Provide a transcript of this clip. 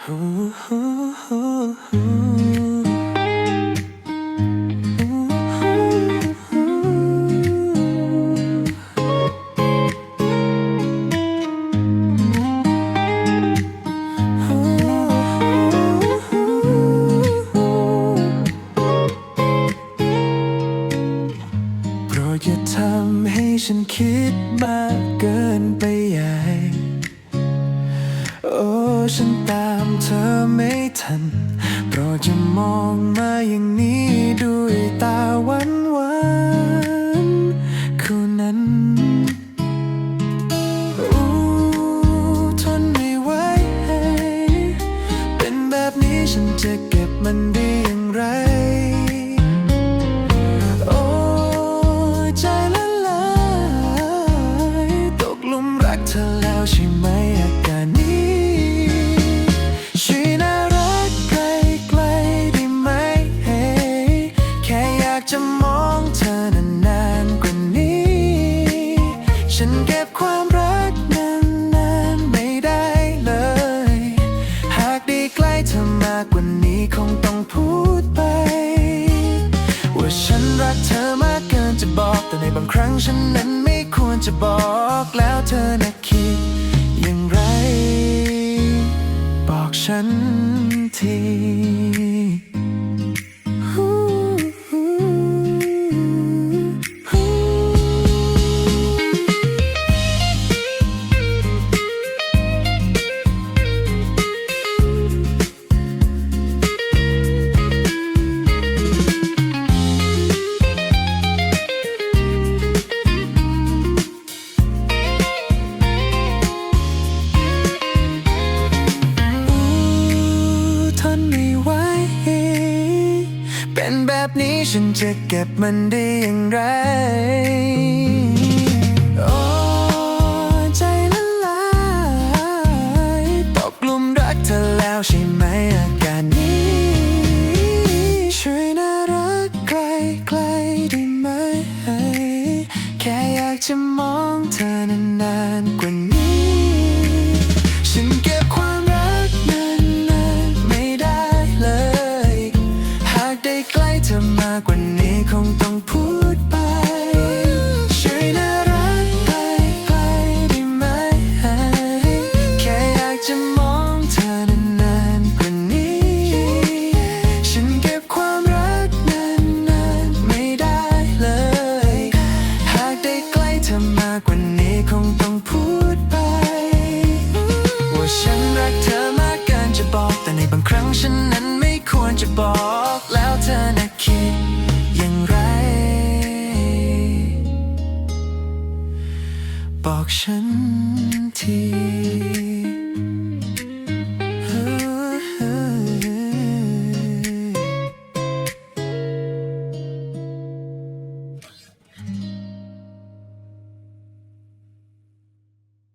โปรดอย่าทำให้ฉันคิดมากเกินไปใหญ่ โอ้ ฉันตา อไม่ทันโปรดจะมองมาอย่างนี้ด้วยตาหวานหวานๆคู่นั้นอู้ทนไม่ไหวเป็นแบบนี้ฉันจะเก็บมันได้อย่างไรโอ้ใจละลายตกหลุมรักเธอแล้วใช่ไหม จะมองเธอนานๆกว่านี้ ฉันเก็บความรักนานๆไม่ได้เลย หากได้ใกล้เธอมากกว่านี้คงต้องพูดไป ว่าฉันรักเธอมากเกินจะบอก แต่ในบางครั้งฉันนั้นไม่ควรจะบอกแล้วเธอนะคิดอย่างไร บอกฉันที เป็นแบบนี้ฉันจะเก็บมันได้อย่างไร โอ้ใจละลายตกลุมรักเธอแล้วใช่ไหมอาการนี้ ช่วยน่ารักใกล้ใกล้ได้ไหม แค่อยากจะมองเธอนานๆกว่าากว่านี้คงต้องพูดไปช่วยน่ารักใกล้ๆได้ไหมแค่อยากจะมองเธอนานๆกว่านี้ ฉันเก็บความรักนานๆไม่ได้เลย หากได้ใกล้เธอมากกว่านี้คงต้องพูดไป ว่าฉันรักเธอมากเกินจะบอกแต่ในบางครั้งฉันนั้นไม่ควรจะบอกแล้วเธอนะคิด 身体。